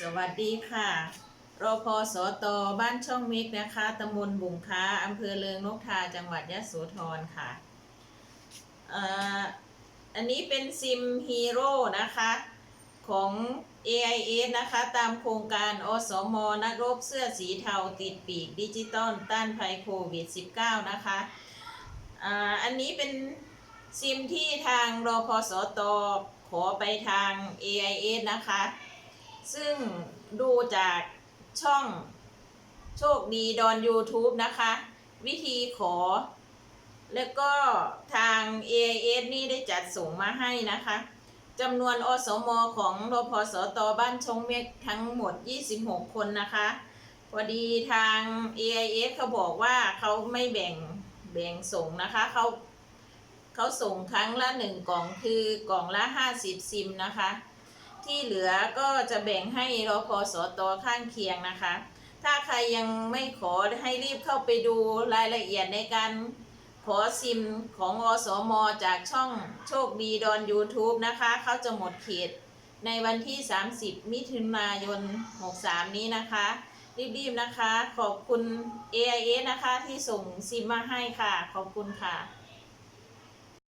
สวัสดีค่ะรพสตบ้านช่องมิกนะคะตำบลบุงค้าอำเภอเลืองนกทาจังหวัดยะโสธรค่ะอ่ออันนี้เป็นซิมฮีโร่นะคะของ AIS นะคะ ตามโครงการอสมนักรบเสื้อสีเทาติดปีกดิจิตอลต้านภัยโควิด -19 นะคะอ่าอันนี้เป็นซิมที่ทางรพสตขอไปทาง AIS นะคะ ซึ่งดูจากช่องโชคดีดอน YouTube นะคะ วิธีขอ แล้วก็ทาง AIS นี่ได้จัดส่งมาให้นะคะจำนวนอสมของรพสตบ้านชงเมกทั้งหมด 26 คนนะคะ พอดีทาง AIS เขาบอกว่าเขาไม่แบ่งแบ่งส่งนะคะเขาเขาส่งครั้งละหนึ่งกล่องคือกล่องละ 50 ซิมนะคะ ที่เหลือก็จะแบ่งให้รพสตข้างเคียงนะคะ ถ้าใครยังไม่ขอให้รีบเข้าไปดูรายละเอียดในการขอซิมของอสมจากช่องโชคดีดอน YouTube นะคะ เขาจะหมดเขตในวันที่ 30 มิถุนายน 63 นี้นะคะ รีบๆนะคะ ขอบคุณ AIS นะคะที่ส่งซิมมาให้ค่ะ ขอบคุณค่ะ